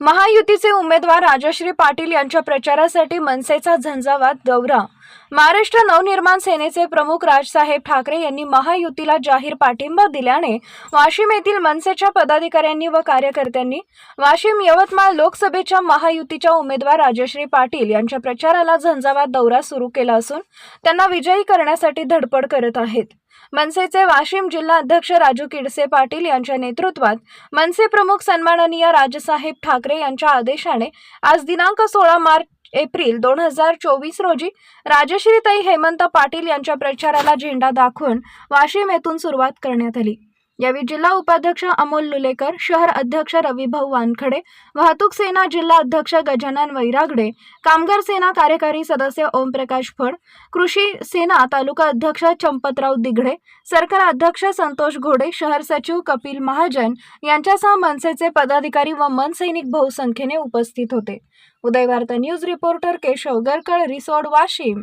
महायुतीचे उमेदवार राजश्री पाटील यांच्या प्रचारासाठी मनसेचा झंझावात दौरा. महाराष्ट्र नवनिर्माण सेनेचे प्रमुख राजसाहेब ठाकरे यांनी महायुतीला जाहीर पाठिंबा दिल्याने वाशिम येथील मनसेच्या पदाधिकाऱ्यांनी व कार्यकर्त्यांनी वाशिम यवतमाळ लोकसभेच्या महायुतीच्या उमेदवार राजश्री पाटील यांच्या प्रचाराला झंझावात दौरा सुरू केला असून त्यांना विजयी करण्यासाठी धडपड करत आहेत. मनसेचे वाशिम जिल्हा अध्यक्ष राजू किडसे पाटील यांच्या नेतृत्वात मनसे प्रमुख सन्माननीय राजसाहेब ठाकरे यांच्या आदेशाने आज दिनांक सोळा मार्च एप्रिल दोन हजार चोवीस रोजी राजश्रीताई हेमंत पाटील यांच्या प्रचाराला झेंडा दाखवून वाशिम येथून सुरुवात करण्यात आली. यावेळी जिल्हा उपाध्यक्ष अमोल लुलेकर शहर अध्यक्ष रविभाऊ वानखडे वाहतूक सेना जिल्हा अध्यक्ष गजानन वैरागडे कामगार सेना कार्यकारी सदस्य ओमप्रकाश फड कृषी सेना तालुका अध्यक्ष चंपतराव दिघडे सरकार अध्यक्ष संतोष घोडे शहर सचिव कपिल महाजन यांच्यासह मनसेचे पदाधिकारी व मनसैनिक बहुसंख्येने उपस्थित होते. Uday Varta news reporter Keshav Garkal Risod Washim.